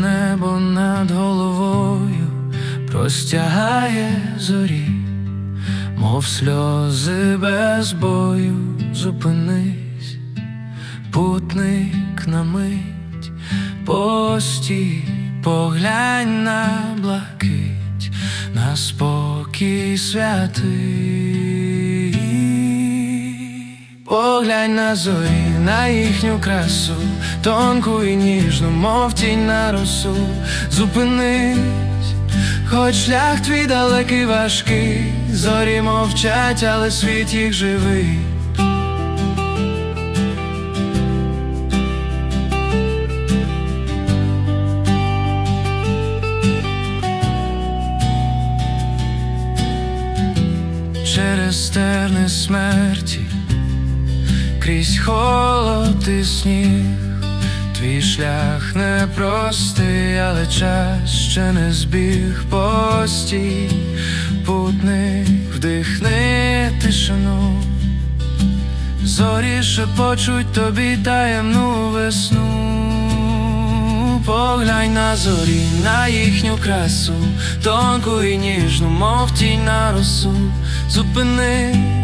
небо над головою простягає зорі, мов сльози без бою, зупинись, путник на мить, постій, поглянь на блакить, на спокій святий. Поглянь на зорі, на їхню красу, тонку і ніжну, мов тінь на росу, зупинись, хоч шлях твій далекий важкий, зорі мовчать, але світ їх живий. Через терни смерті крізь холод і сніг, твій шлях непростий, але час ще не збіг. Постій, путник вдихни тишину, зорі шепочуть тобі таємну весну. Поглянь на зорі, на їхню красу, тонку і ніжну, мов тінь на росу, зупинись,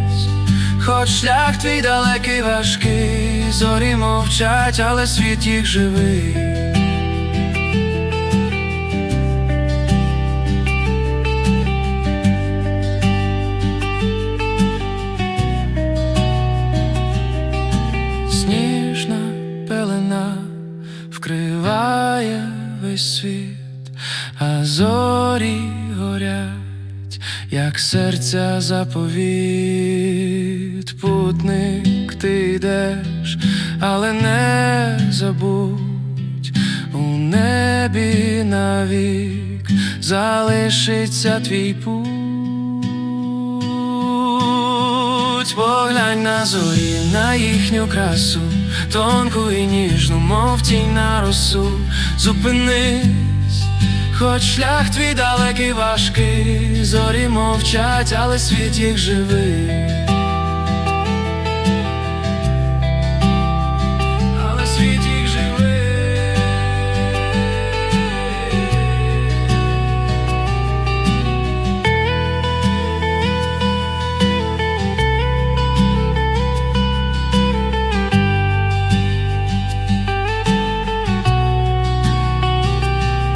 хоч шлях твій далекий важкий, зорі мовчать, але світ їх живий. Сніжна пелена вкриває весь світ, а зорі горять, як серця заповіт. Путник ти йдеш, але не забудь у небі навік залишиться твій путь. Поглянь на зорі, на їхню красу, тонку і ніжну, мов тінь на росу, зупинись, хоч шлях твій далекий важкий, зорі мовчать, але світ їх живий.